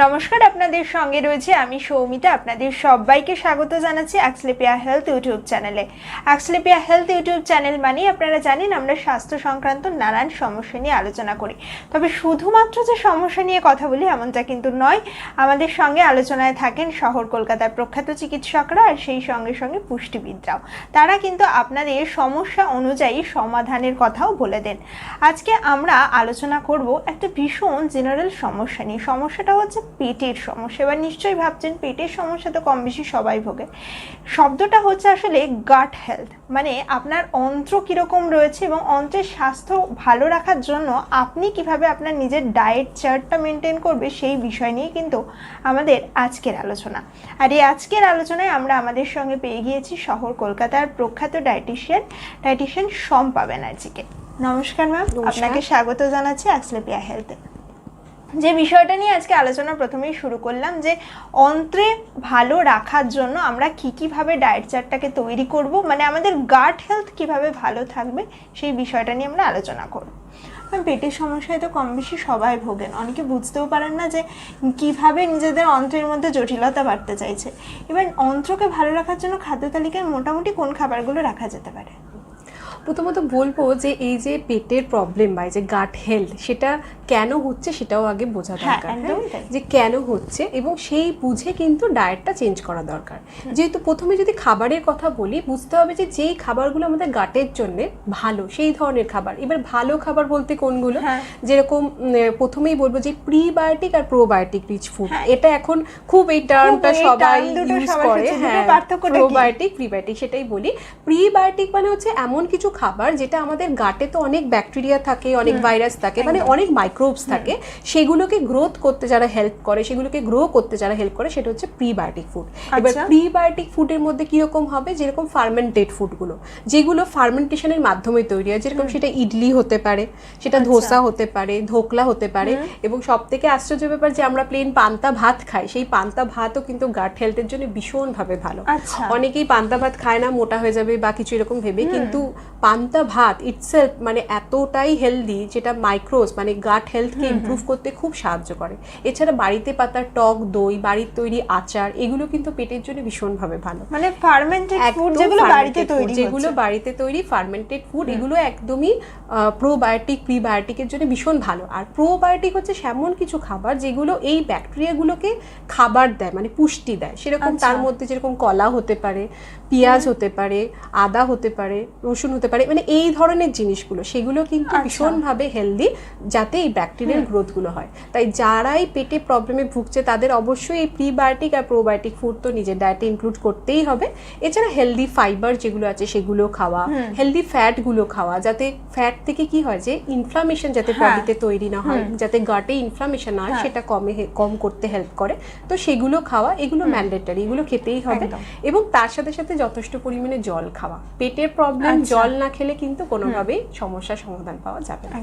নমস্কার, আপনাদের সঙ্গে রয়েছে আমি সৌমিতা। আপনাদের সবাইকে স্বাগত জানাচ্ছি অ্যাক্সলেপিয়া হেলথ ইউটিউব চ্যানেলে। অ্যাক্সলেপিয়া হেলথ ইউটিউব চ্যানেল মানেই আপনারা জানেন আমরা স্বাস্থ্য সংক্রান্ত নানান সমস্যা নিয়ে আলোচনা করি। তবে শুধুমাত্র যে সমস্যা নিয়ে কথা বলি এমনটা কিন্তু নয়। আমাদের সঙ্গে আলোচনায় থাকেন শহর কলকাতার প্রখ্যাত চিকিৎসকরা আর সেই সঙ্গে সঙ্গে পুষ্টিবিদরাও। তারা কিন্তু আপনাদের সমস্যা অনুযায়ী সমাধানের কথাও বলে দেন। আজকে আমরা আলোচনা করব একটা ভীষণ জেনারেল সমস্যা নিয়ে। সমস্যাটা হচ্ছে পেটের সমস্যা। এবার নিশ্চয়ই ভাবছেন পেটের সমস্যা তো কম বেশি সবাই ভোগে। শব্দটা হচ্ছে আসলে গাট হেলথ মানে আপনার অন্ত্র কীরকম রয়েছে এবং অন্ত্রের স্বাস্থ্য ভালো রাখার জন্য আপনি কীভাবে আপনার নিজের ডায়েট চার্টটা মেনটেন করবে সেই বিষয় নিয়ে কিন্তু আমাদের আজকের আলোচনা। আর এই আজকের আলোচনায় আমরা আমাদের সঙ্গে পেয়ে গিয়েছি শহর কলকাতার প্রখ্যাত ডায়েটিশিয়ান ডায়েটিশিয়ান শম্পা ব্যানার্জিকে। নমস্কার ম্যাম আপনাকে স্বাগত জানাচ্ছি অ্যাক্সলেপিয়া হেলথে যে বিষয়টা নিয়ে আজকে আলোচনা প্রথমেই শুরু করলাম, যে অন্ত্রে ভালো রাখার জন্য আমরা কী কীভাবে ডায়েট চার্টটাকে তৈরি করব মানে আমাদের গাট হেলথ কীভাবে ভালো থাকবে, সেই বিষয়টা নিয়ে আমরা আলোচনা করব। পেটের সমস্যায় তো কম বেশি সবাই ভোগেন। অনেকে বুঝতেও পারেন না যে কীভাবে নিজেদের অন্ত্রের মধ্যে জটিলতা বাড়তে চাইছে। এবার অন্ত্রকে ভালো রাখার জন্য খাদ্য তালিকায় মোটামুটি কোন খাবারগুলো রাখা যেতে পারে? প্রথমত বলব যে এই যে পেটের প্রবলেম বা এই যে গাট হেলথ সেটা কেন হচ্ছে সেটাও আগে বোঝা হ্যাঁ, দরকার হ্যাঁ? যে কেন হচ্ছে এবং সেই বুঝে কিন্তু ডায়েটটা চেঞ্জ করা দরকার যেহেতু প্রথমে যদি খাবারের কথা বলি বুঝতে হবে যে যেই খাবারগুলো আমাদের গাটের জন্য ভালো সেই ধরনের খাবার এবার ভালো খাবার বলতে কোনগুলো হ্যাঁ। যেরকম প্রথমেই বলব যে প্রিবায়োটিক আর প্রোবায়োটিক রিচ ফুড। এটা এখন খুব এই টার্মটা সবাই ইউজ করে হ্যাঁ? প্রোবায়োটিক প্রিবায়োটিক সেটাই বলি প্রিবায়োটিক মানে হচ্ছে এমন কিছু খাবার যেটা আমাদের গাটে তো অনেক ব্যাকটেরিয়া থাকে অনেক ভাইরাস থাকে মানে অনেক মাইক্রোবস থাকে সেগুলোকে গ্রোথ করতে যারা হেল্প করে সেগুলোকে গ্রো করতে যারা হেল্প করে সেটা হচ্ছে প্রিবায়োটিক ফুড এবার আচ্ছা। প্রিবায়োটিক ফুডের মধ্যে কীরকম হবে? যেরকম ফার্মেন্টেড ফুডগুলো যেগুলো ফার্মেন্টেশনের মাধ্যমে তৈরি হয় যেরকম সেটা ইডলি হতে পারে সেটা আচ্ছা। ধোসা হতে পারে ধোকলা হতে পারে এবং সব থেকে আশ্চর্য ব্যাপার যে আমরা প্লেন পান্তা ভাত খাই সেই পান্তা ভাতও কিন্তু গাট হেলথের জন্য ভীষণভাবে ভালো। আচ্ছা। অনেকেই পান্তা ভাত খায় না মোটা হয়ে যাবে বা কিছু এরকম ভেবে কিন্তু পান্তা ভাত ইটসেলফ মানে এতটাই হেলদি যেটা মাইক্রোস মানে গাট হেলথকে ইমপ্রুভ করতে খুব সাহায্য করে। এছাড়া বাড়িতে পাতা টক দই বাড়ির তৈরি আচার এগুলো কিন্তু পেটের জন্য ভীষণভাবে ভালো। মানে ফার্মেন্টেড ফুড যেগুলো বাড়িতে তৈরি যেগুলো বাড়িতে তৈরি ফার্মেন্টেড ফুড এগুলো একদমই প্রোবায়োটিক প্রিবায়োটিকের জন্য ভীষণ ভালো। আর প্রোবায়োটিক হচ্ছে এমন কিছু খাবার যেগুলো এই ব্যাকটেরিয়াগুলোকে খাবার দেয় মানে পুষ্টি দেয়। সেরকম তার আচ্ছা। মধ্যে যেরকম কলা হতে পারে পেঁয়াজ হতে পারে আদা হতে পারে রসুন হতে পারে মানে এই ধরনের জিনিসগুলো সেগুলো কিন্তু আচ্ছা। ভীষণভাবে হেলদি যাতে এই ব্যাকটেরিয়াল গ্রোথগুলো হয়। তাই যারাই পেটে প্রবলেমে ভুগছে তাদের অবশ্যই এই প্রিবায়োটিক আর প্রোবায়োটিক ফুড তো নিজের ডায়েটে ইনক্লুড করতেই হবে। এছাড়া হেলদি ফাইবার যেগুলো আছে সেগুলো খাওয়া হেলদি ফ্যাটগুলো খাওয়া যাতে ফ্যাট থেকে কি হয় যে ইনফ্লামেশন যাতে হ্যাঁ। বডিতে তৈরি না হয় যাতে গাটে ইনফ্লামেশন না হয় হ্যাঁ। সেটা কমে কম করতে হেল্প করে। তো সেগুলো খাওয়া এগুলো ম্যান্ডেটারি এগুলো খেতেই হবে। এবং তার সাথে সাথে যথেষ্ট পরিমাণে জল খাওয়া। পেটের প্রবলেম আচ্ছা। জল না খেলে কিন্তু কোনোভাবেই সমস্যার সমাধান পাওয়া যাবে না।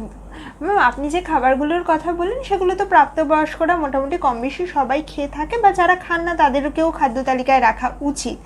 ম্যাম আপনি যে খাবারগুলোর কথা বললেন সেগুলো তো প্রাপ্তবয়স্করা মোটামুটি কম বেশি সবাই খেয়ে থাকে বা যারা খান না তাদেরকেও খাদ্য তালিকায় রাখা উচিত।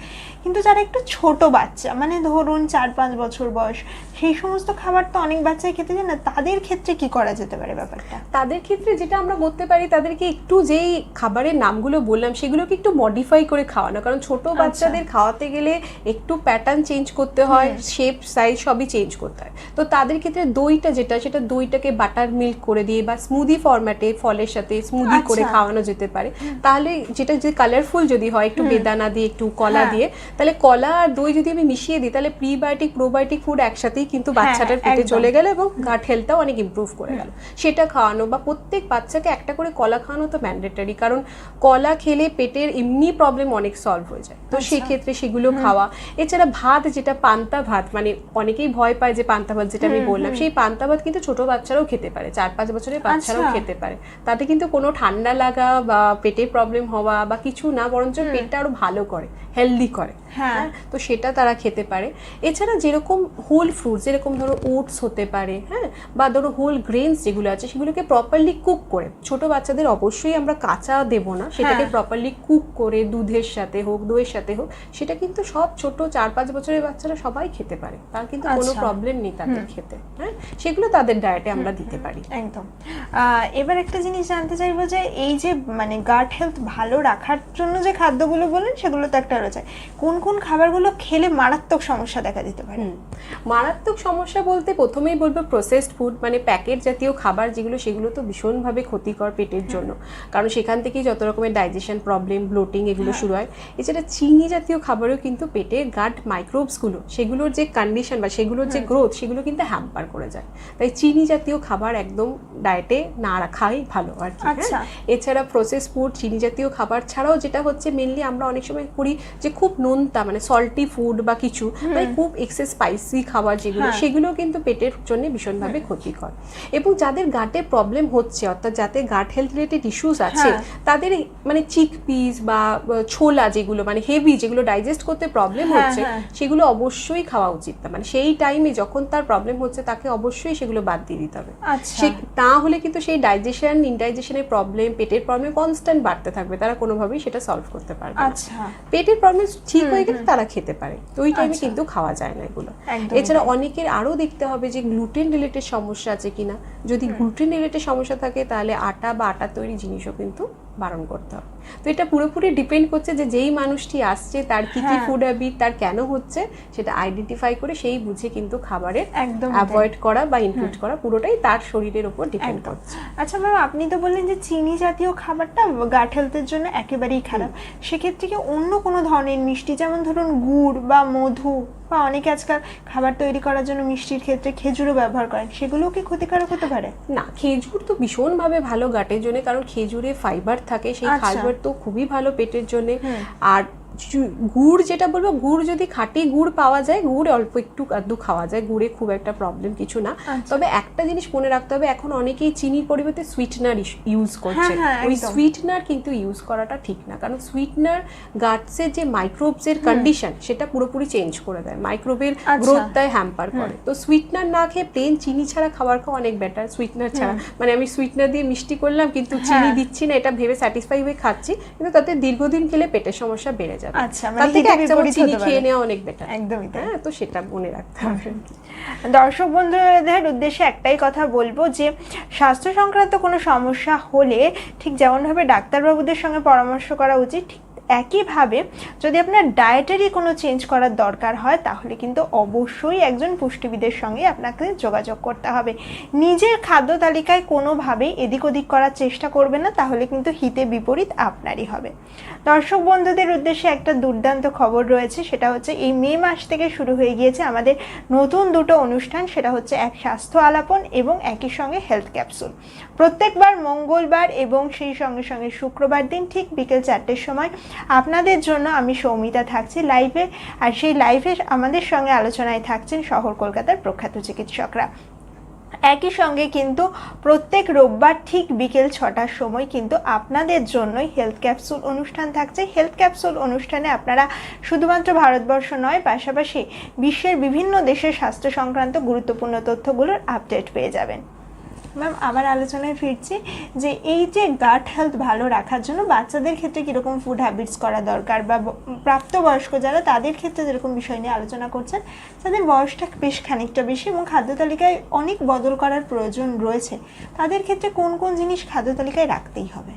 কিন্তু যারা একটু ছোট বাচ্চা মানে ধরুন চার পাঁচ বছর বয়স সেই সমস্ত খাবার তো অনেক বাচ্চাই খেতে চায় না তাদের ক্ষেত্রে কি করা যেতে পারে ব্যাপারটা? তাদের ক্ষেত্রে যেটা আমরা করতে পারি তাদেরকে একটু যেই খাবারের নামগুলো বললাম সেগুলোকে একটু মডিফাই করে খাওয়ানো। কারণ ছোট আচ্ছা। বাচ্চাদের খাওয়াতে গেলে একটু প্যাটার্ন চেঞ্জ করতে হয় শেপ সাইজ সবই চেঞ্জ করতে হয়। তো তাদের ক্ষেত্রে দইটা যেটা সেটা দইটাকে বাটার মিল্ক করে দিয়ে বা স্মুদি ফরম্যাটে ফলের সাথে স্মুদি করে আচ্ছা। খাওয়ানো যেতে পারে। তাহলে যেটা যদি কালারফুল যদি হয় একটু বেদানা দিয়ে একটু কলা হ্যাঁ। দিয়ে তাহলে কলা আর দই যদি আমি মিশিয়ে দিই তাহলে প্রিবায়োটিক প্রোবায়োটিক ফুড একসাথেই কিন্তু বাচ্চাটার পেটে চলে গেল এবং গাট হেলথটাও অনেক ইমপ্রুভ করে গেল। সেটা খাওয়ানো বা প্রত্যেক বাচ্চাকে একটা করে কলা খাওয়ানো তো ম্যান্ডেটারি কারণ কলা খেলে পেটের এমনি প্রবলেম অনেক সলভ হয়ে যায়। তো আচ্ছা। সেক্ষেত্রে সেগুলো খাওয়া। এছাড়া ভাত যেটা পান্তা ভাত মানে অনেকেই ভয় পায় যে পান্তা ভাত যেটা আমি বললাম। সেই পান্তা ভাত কিন্তু ছোট বাচ্চারাও খেতে পারে চার পাঁচ বছরের বাচ্চারাও আচ্ছা। খেতে পারে। তাতে কিন্তু কোনো ঠান্ডা লাগা বা পেটে প্রবলেম হওয়া বা কিছু না বরঞ্চ পেটটা আরও ভালো করে হেলদি করে। হ্যাঁ। তো সেটা তারা খেতে পারে। এছাড়া যেরকম হোল ফ্রুটস যেরকম ধরো ওটস হতে পারে হ্যাঁ বা ধরো হোল গ্রেনস যেগুলো আছে সেগুলোকে প্রপারলি কুক করে। ছোট বাচ্চাদের অবশ্যই আমরা কাঁচা দেব না সেটাকে হ্যাঁ। প্রপারলি কুক করে দুধের সাথে হোক দইয়ের সাথে হোক সেটা কিন্তু সব ছোট চার পাঁচ বছরের বাচ্চারা সবাই খেতে পারে। তার কিন্তু কিন্তু কোনো আচ্ছা। প্রবলেম নেই তাদের খেতে হ্যাঁ? সেগুলো তাদের ডায়েটে আমরা দিতে পারি। একদম। এবার একটা জিনিস জানতে চাইব যে এই যে মানে গাট হেলথ ভালো রাখার জন্য যে খাদ্যগুলো বলেন সেগুলো তো একটা রয়েছে। কোন কোন খাবারগুলো খেলে মারাত্মক সমস্যা দেখা দিতে পারে? মারাত্মক সমস্যা বলতে প্রথমেই বলব প্রসেসড ফুড মানে প্যাকেট জাতীয় খাবার যেগুলো সেগুলো তো ভীষণভাবে ক্ষতিকর পেটের জন্য। কারণ সেখান থেকেই যত রকমের ডাইজেশন প্রবলেম ব্লোটিং এগুলো শুরু হয়। এছাড়া চিনি জাতীয় খাবারও কিন্তু পেটে গাট মাইক্রোবসগুলো সেগুলোর যে কন্ডিশন বা সেগুলোর যে গ্রোথ সেগুলো কিন্তু হ্যাম্পার করে যায় তাই চিনি জাতীয় খাবার একদম ডায়েটে না রাখাই ভালো আর কি হ্যাঁ? আচ্ছা। এছাড়া প্রসেস ফুড চিনি জাতীয় খাবার ছাড়াও যেটা হচ্ছে মেনলি আমরা অনেক সময় করি যে খুব নোনতা মানে সল্টি ফুড বা কিছু মানে খুব এক্সেস স্পাইসি খাবার যেগুলো হ্যাঁ। সেগুলো কিন্তু পেটের জন্য ভীষণভাবে ক্ষতিকর এবং যাদের গাটে প্রবলেম হচ্ছে অর্থাৎ যাতে গাট হেলথ রিলেটেড ইস্যুস আছে হ্যাঁ। তাদের মানে চিক পিস বা ছোলা যেগুলো মানে হেভি যেগুলো ডাইজেস্ট করতে প্রবলেম হ্যাঁ, হচ্ছে হ্যাঁ। সেগুলো অবশ্যই খাওয়া উচিত না। মানে সেই টাইমে যখন তার প্রবলেম হচ্ছে তাকে অবশ্যই সেগুলো বাদ দিয়ে দিতে হবে। আচ্ছা। সে না হলে কিন্তু সেই ডাইজেশন ইনডাইজেশনের প্রবলেম পেটের প্রবলেম কনস্ট্যান্ট বাড়তে থাকবে। তারা কোনোভাবেই সেটা সলভ করতে পারবে আচ্ছা। পেটের প্রবলেম ঠিক হয়ে গেলে তারা খেতে পারে। তো ওই টাইমে আচ্ছা। কিন্তু খাওয়া যায় না এগুলো। এছাড়া অনেকের আরও দেখতে হবে যে গ্লুটেন রিলেটেড সমস্যা আছে কিনা। যদি গ্লুটেন রিলেটেড সমস্যা থাকে তাহলে আটা বা আটা তৈরি জিনিসও কিন্তু বারণ করতে হবে। তো এটা পুরোপুরি ডিপেন্ড করছে যে যেই মানুষটি আসছে তার কি কি হ্যাঁ। ফুড হ্যাবিট তার কেন হচ্ছে সেটা আইডেন্টিফাই করে সেই বুঝে কিন্তু খাবারের একদম অ্যাভয়েড করা বা ইনক্লুড করা পুরোটাই তার শরীরের উপর ডিপেন্ড করছে। আচ্ছা ম্যাম আপনি তো বললেন যে চিনি জাতীয় খাবারটা গাট হেলথের জন্য একেবারেই খারাপ। সেক্ষেত্রে কি অন্য কোনো ধরনের মিষ্টি যেমন ধরুন গুড় বা মধু বা অনেকে আজকাল খাবার তৈরি করার জন্য মিষ্টির ক্ষেত্রে খেজুরও ব্যবহার করেন সেগুলোও কি ক্ষতিকারক হতে পারে? না খেজুর তো ভীষণভাবে ভালো গাটের জন্য কারণ খেজুরে ফাইবার থাকে সেই আচ্ছা। ফাইবার তো খুবই ভালো পেটের জন্য। আর গুড় যেটা বলব গুড় যদি খাঁটি গুড় পাওয়া যায় গুড় অল্প একটু আধটু খাওয়া যায় গুড়ে খুব একটা প্রবলেম কিছু না। আচ্ছা। তবে একটা জিনিস মনে রাখতে হবে এখন অনেকেই চিনির পরিবর্তে সুইটনার ইউজ করছে। হ্যাঁ, ওই সুইটনার কিন্তু ইউজ করাটা ঠিক না। কারণ সুইটনার গাটসের যে মাইক্রোবসের কন্ডিশন সেটা পুরোপুরি চেঞ্জ করে দেয়। মাইক্রোবের। গ্রোথটাই হ্যাম্পার করে। তো সুইটনার না খেয়ে প্লেন চিনি ছাড়া খাবার খাওয়া অনেক বেটার সুইটনার ছাড়া। মানে আমি সুইটনার দিয়ে মিষ্টি করলাম কিন্তু চিনি হ্যাঁ। দিচ্ছি না এটা ভেবে স্যাটিসফাই হয়ে খাচ্ছি। কিন্তু তাতে দীর্ঘদিন খেলে পেটের সমস্যা বেড়ে যাবে। আচ্ছা, মানে থেকে এক চামচ চিনি খেয়ে নেওয়া অনেক বেটার একদমই হ্যাঁ তো সেটা মনে রাখতে হবে। দর্শক বন্ধুদের উদ্দেশ্যে একটাই কথা বলব যে স্বাস্থ্য সংক্রান্ত কোনো সমস্যা হলে ঠিক যেমনভাবে ডাক্তারবাবুদের সঙ্গে পরামর্শ করা উচিত ঠিক একইভাবে যদি আপনার ডায়েটারি কোনো চেঞ্জ করার দরকার হয়, তাহলে কিন্তু অবশ্যই একজন পুষ্টিবিদের সঙ্গে আপনাকে যোগাযোগ করতে হবে। নিজের খাদ্য তালিকায় কোনোভাবেই এদিক ওদিক করার চেষ্টা করবে না, তাহলে কিন্তু হিতে বিপরীত আপনারই হবে। দর্শক বন্ধুদের উদ্দেশ্যে একটা দুর্দান্ত খবর রয়েছে, সেটা হচ্ছে এই মে মাস থেকে শুরু হয়ে গিয়েছে আমাদের নতুন দুটো অনুষ্ঠান, সেটা হচ্ছে এক স্বাস্থ্য আলাপন এবং একই সঙ্গে হেলথ ক্যাপসুল প্রত্যেকবার মঙ্গলবার এবং সেই সঙ্গে সঙ্গে শুক্রবার দিন ঠিক বিকেল চারটের সময় আপনাদের জন্য আমি সৌমিতা থাকছি লাইভে আর সেই লাইভে আমাদের সঙ্গে আলোচনায় থাকছেন শহর কলকাতার প্রখ্যাত চিকিৎসকরা। একই সঙ্গে কিন্তু প্রত্যেক রোববার ঠিক বিকেল ছটার সময় কিন্তু আপনাদের জন্যই হেলথ ক্যাপসুল অনুষ্ঠান থাকছে। হেলথ ক্যাপসুল অনুষ্ঠানে আপনারা শুধুমাত্র ভারতবর্ষ নয়, পাশাপাশি বিশ্বের বিভিন্ন দেশের স্বাস্থ্য সংক্রান্ত গুরুত্বপূর্ণ তথ্যগুলোর আপডেট পেয়ে যাবেন। ম্যাম আবার আলোচনায় ফিরছি যে এই যে গাট হেলথ ভালো রাখার জন্য বাচ্চাদের ক্ষেত্রে কীরকম ফুড হ্যাবিটস করা দরকার বা প্রাপ্তবয়স্ক যারা, তাদের ক্ষেত্রে যেরকম বিষয় নিয়ে আলোচনা করছেন, তাদের বয়সটা বেশ খানিকটা বেশি এবং খাদ্য তালিকায় অনেক বদল করার প্রয়োজন রয়েছে। তাদের ক্ষেত্রে কোন কোন জিনিস খাদ্য তালিকায় রাখতেই হবে?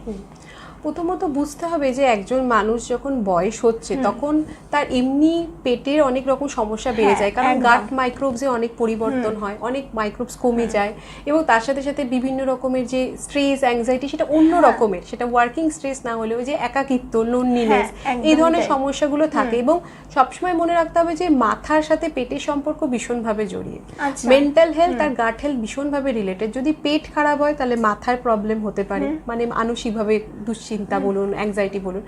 প্রথমত বুঝতে হবে যে একজন মানুষ যখন বয়স হচ্ছে তখন তার এমনি পেটের অনেক রকম সমস্যা বেড়ে হ্যাঁ, যায়। কারণ। গাট মাইক্রোবসে অনেক পরিবর্তন হয় অনেক মাইক্রোবস কমে যায় এবং তার সাথে সাথে বিভিন্ন রকমের যে স্ট্রেস অ্যাংজাইটি সেটা অন্য হ্যাঁ। রকমের সেটা ওয়ার্কিং স্ট্রেস না হলেও যে একাকিত্ব লোনলিনেস হ্যাঁ, এই ধরনের সমস্যাগুলো থাকে এবং সবসময় মনে রাখতে হবে যে মাথার সাথে পেটের সম্পর্ক ভীষণভাবে জড়িয়ে। আচ্ছা। মেন্টাল হেলথ আর গাট হেলথ ভীষণভাবে রিলেটেড যদি পেট খারাপ হয় তাহলে মাথার প্রবলেম হতে পারে মানে মানসিকভাবে দুশ্চিন্তা বলুন অ্যাংজাইটি বলুন।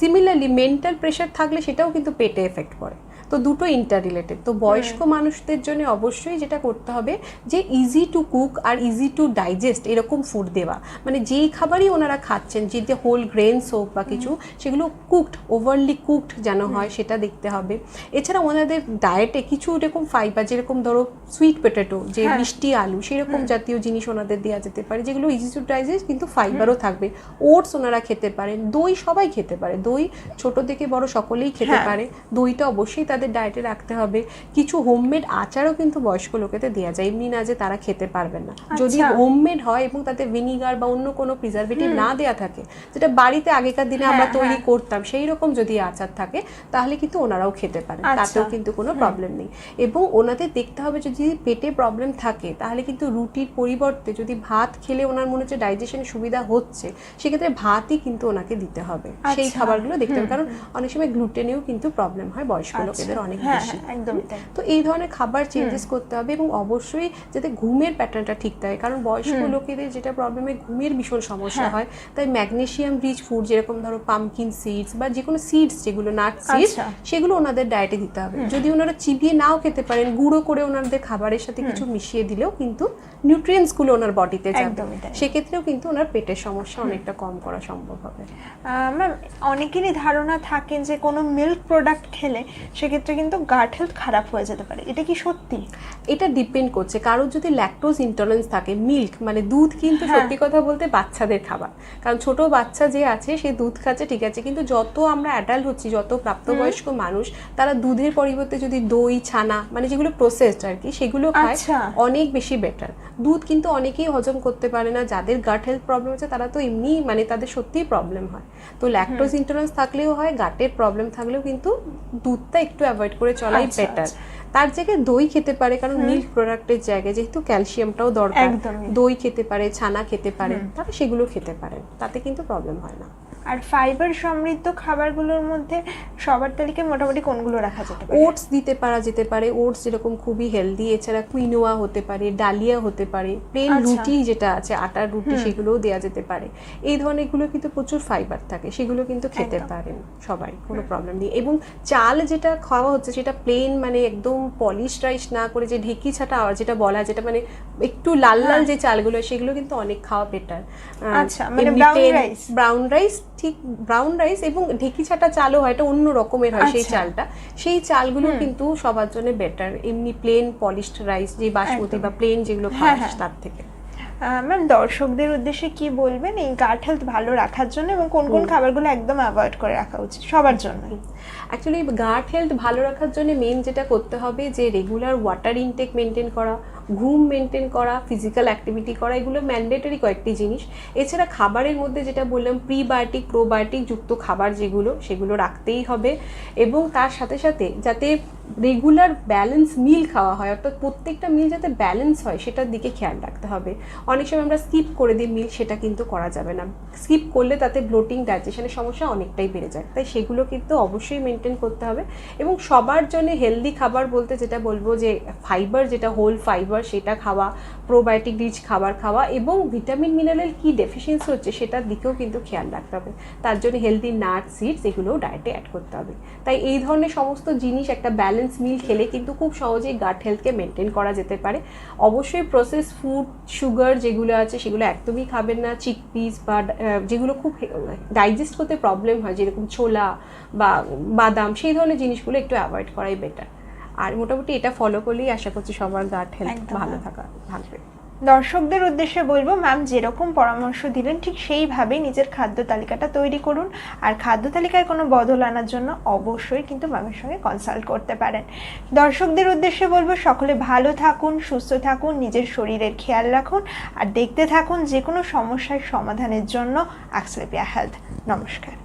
সিমিলারলি মেন্টাল প্রেশার থাকলে সেটাও কিন্তু পেটে এফেক্ট করে। তো দুটো ইন্টার রিলেটেড তো বয়স্ক মানুষদের জন্য অবশ্যই যেটা করতে হবে যে ইজি টু কুক আর ইজি টু ডাইজেস্ট এরকম ফুড দেওয়া। মানে যেই খাবারই ওনারা খাচ্ছেন যে হোল গ্রেনস হোক বা কিছু সেগুলো কুকড ওভারলি কুকড যেন হয় সেটা দেখতে হবে। এছাড়া ওনাদের ডায়েটে কিছু এরকম ফাইবার যেরকম ধরো সুইট পটেটো যে হ্যাঁ। মিষ্টি আলু সেরকম জাতীয় জিনিস ওনাদের দেওয়া যেতে পারে যেগুলো ইজি টু ডাইজেস্ট কিন্তু ফাইবারও থাকবে। ওটস ওনারা খেতে পারেন দই সবাই খেতে পারে। দই ছোট থেকে বড় সকলেই খেতে হ্যাঁ। পারে দইটা অবশ্যই তাদের ডায়েটে রাখতে হবে। কিছু হোমমেড আচারও কিন্তু বয়স্ক লোকেদের দেওয়া যায়। এমনি না যে তারা খেতে পারবেন না। যদি আচ্ছা। হোমমেড হয় এবং তাতে ভিনিগার বা অন্য কোনো প্রিজারভেটিভ না দেয়া থাকে যেটা বাড়িতে আগেকার দিনে আমরা হ্যাঁ, তৈরি হ্যাঁ। করতাম সেই রকম যদি আচার থাকে তাহলে কিন্তু ওনারাও খেতে পারেন। আচ্ছা। তাতেও কিন্তু কোনো প্রবলেম নেই। এবং ওনাদের দেখতে হবে যদি পেটে প্রবলেম থাকে তাহলে কিন্তু রুটির পরিবর্তে যদি ভাত খেলে ওনার মনে হচ্ছে ডাইজেশনের সুবিধা হচ্ছে সেক্ষেত্রে ভাতই কিন্তু ওনাকে দিতে হবে। সেই আচ্ছা। খাবারগুলো দেখতে হবে। কারণ অনেক সময় গ্লুটেনেও কিন্তু প্রবলেম হয় বয়স্ক লোকেদের অনেক হ্যাঁ বেশি। হ্যাঁ একদমই তাই। তো এই ধরনের খাবার চেঞ্জেস করতে হবে এবং অবশ্যই যাতে ঘুমের প্যাটার্নটা ঠিক থাকে। কারণ বয়স্ক লোকেদের যেটা প্রবলেমে ঘুমের ভীষণ সমস্যা হ্যাঁ। হয়। তাই ম্যাগনেসিয়াম রিচ ফুড যেরকম ধরো পামকিন সিডস বা যে কোনো সিডস যেগুলো নাট সিডস আচ্ছা। সেগুলো ওনাদের ডায়েটে দিতে হবে। যদি ওনারা চিবিয়ে নাও খেতে পারেন গুঁড়ো করে ওনাদের খাবারের সাথে কিছু মিশিয়ে দিলেও কিন্তু নিউট্রিয়েন্টসগুলো ওনার বডিতে যাবে। সেক্ষেত্রেও কিন্তু ওনার পেটের সমস্যা অনেকটা কম করা সম্ভব হবে। ম্যাম অনেকেরই ধারণা থাকেন যে কোনো মিল্ক প্রোডাক্ট খেলে সেক্ষেত্রে কিন্তু গাট হেলথ খারাপ হয়ে যেতে পারে। এটা কি সত্যি? এটা ডিপেন্ড করছে। কারোর যদি ল্যাকটোজ ইন্টলারেন্স থাকে মিল্ক মানে দুধ কিন্তু হ্যাঁ। সত্যি কথা বলতে বাচ্চাদের খাবার। কারণ ছোট বাচ্চা যে আছে সে দুধ খাচ্ছে ঠিক আছে কিন্তু যত আমরা অ্যাডাল্ট হচ্ছি যত প্রাপ্তবয়স্ক মানুষ তারা দুধের পরিবর্তে যদি দই ছানা মানে যেগুলো প্রসেসড আর কি সেগুলো খায় আচ্ছা। অনেক বেশি বেটার দুধ কিন্তু অনেকেই হজম করতে পারে না। যাদের গাট হেলথ প্রবলেম আছে তারা তো এমনি মানে তাদের সত্যিই প্রবলেম হয়। তো ল্যাকটোজ ইন্টলারেন্স থাকলেও হয় গাটের প্রবলেম থাকলেও কিন্তু দুধটা একটু অ্যাভয়েড করে চলাই আচ্ছা, বেটার তার জায়গায় দই খেতে পারে কারণ মিল্ক প্রোডাক্টের জায়গায় যেহেতু ক্যালসিয়ামটাও দরকার। দই খেতে পারে ছানা খেতে পারে তারা সেগুলো খেতে পারে তাতে কিন্তু প্রবলেম হয় না। আর ফাইবার সমৃদ্ধ খাবারগুলোর মধ্যে সবার তালিকায় মোটামুটি কোনগুলো রাখা যেতে পারে? ওটস দিতে পারা যেতে পারে। ওটস যেরকম খুবই হেলদি এছাড়া কুইনোয়া হতে পারে ডালিয়া হতে পারে প্লেন আচ্ছা। রুটি যেটা আছে আটার রুটি সেগুলোও দেওয়া যেতে পারে। এই ধরনেরগুলো কিন্তু প্রচুর ফাইবার থাকে সেগুলো কিন্তু খেতে পারেন সবাই কোনো প্রবলেম নেই। এবং চাল যেটা খাওয়া হচ্ছে সেটা প্লেন মানে একদম পলিশ রাইস না করে যে ঢেকি ছাটা আর যেটা বলা যেটা মানে একটু লাল লাল হ্যাঁ। যে চালগুলো সেগুলো কিন্তু অনেক খাওয়া বেটার আচ্ছা, মানে brown rice? ব্রাউন রাইস ঠিক ব্রাউন রাইস এবং ঢেকি ছাটা চালও হয় এটা অন্য রকমের হয় সেই আচ্ছা। চালটা। সেই চালগুলো কিন্তু সবার জন্য বেটার এমনি প্লেন পলিশড রাইস যে বাসমতি বা প্লেন যেগুলো খাওয়া হ্যাঁ, তার থেকে। ম্যাম দর্শকদের উদ্দেশ্যে কি বলবেন? এই গাট হেলথ ভালো রাখার জন্য এবং কোন কোন খাবারগুলো একদম অ্যাভয়েড করে রাখা উচিত সবার জন্য? অ্যাকচুয়ালি গার্ড হেলথ ভালো রাখার জন্য মেন যেটা করতে হবে যে রেগুলার ওয়াটার ইনটেক মেনটেন করা ঘুম মেনটেন করা ফিজিক্যাল অ্যাক্টিভিটি করা, এগুলো ম্যান্ডেটরি কয়েকটি জিনিস। এছাড়া খাবারের মধ্যে যেটা বললাম প্রিবায়োটিক প্রোবায়োটিক যুক্ত খাবার যেগুলো, সেগুলো রাখতেই হবে। এবং তার সাথে সাথে যাতে রেগুলার ব্যালেন্স মিল খাওয়া হয়, অর্থাৎ প্রত্যেকটা মিল যাতে ব্যালেন্স হয়, সেটার দিকে খেয়াল রাখতে হবে। অনেক সময় আমরা স্কিপ করে দিই মিল সেটা কিন্তু করা যাবে না। স্কিপ করলে তাতে ব্লোটিং ডাইজেশনের সমস্যা অনেকটাই বেড়ে যায়। তাই সেগুলো কিন্তু অবশ্যই মেনটেন করতে হবে। এবং সবার জন্য হেলদি খাবার বলতে যেটা বলব যে ফাইবার যেটা হোল ফাইবার সেটা খাওয়া প্রোবায়োটিক রিচ খাবার খাওয়া এবং ভিটামিন মিনারেল কি ডেফিসিয়েন্সি হচ্ছে সেটার দিকেও কিন্তু খেয়াল রাখতে হবে। তার জন্য হেলদি নাট সিডস এগুলোও ডায়েটে অ্যাড করতে হবে। তাই এই ধরনের সমস্ত জিনিস, একটা ব্যালেন্স মিল খেলে কিন্তু খুব সহজেই গাট হেলথকে মেনটেন করা যেতে পারে। অবশ্যই প্রসেস ফুড সুগার যেগুলো আছে সেগুলো একদমই খাবেন না। চিকপিস বা যেগুলো খুব ডাইজেস্ট করতে প্রবলেম হয়, যেরকম ছোলা বা বাদাম, সেই ধরনের জিনিসগুলো একটু অ্যাভয়েড করাই বেটার আর মোটামুটি এটা ফলো করলেই আশা করছি সবার গাট হেলথ ভালো হ্যাঁ। থাকা থাকবে। দর্শকদের উদ্দেশ্যে বলব ম্যাম যেরকম পরামর্শ দিলেন ঠিক সেইভাবেই নিজের খাদ্য তালিকাটা তৈরি করুন। আর খাদ্য তালিকায় কোনো বদল আনার জন্য অবশ্যই কিন্তু ম্যামের সঙ্গে কনসাল্ট করতে পারেন। দর্শকদের উদ্দেশ্যে বলব সকলে ভালো থাকুন সুস্থ থাকুন নিজের শরীরের খেয়াল রাখুন। আর দেখতে থাকুন যে কোনো সমস্যার সমাধানের জন্য অ্যাক্সলেপিয়া হেলথ নমস্কার।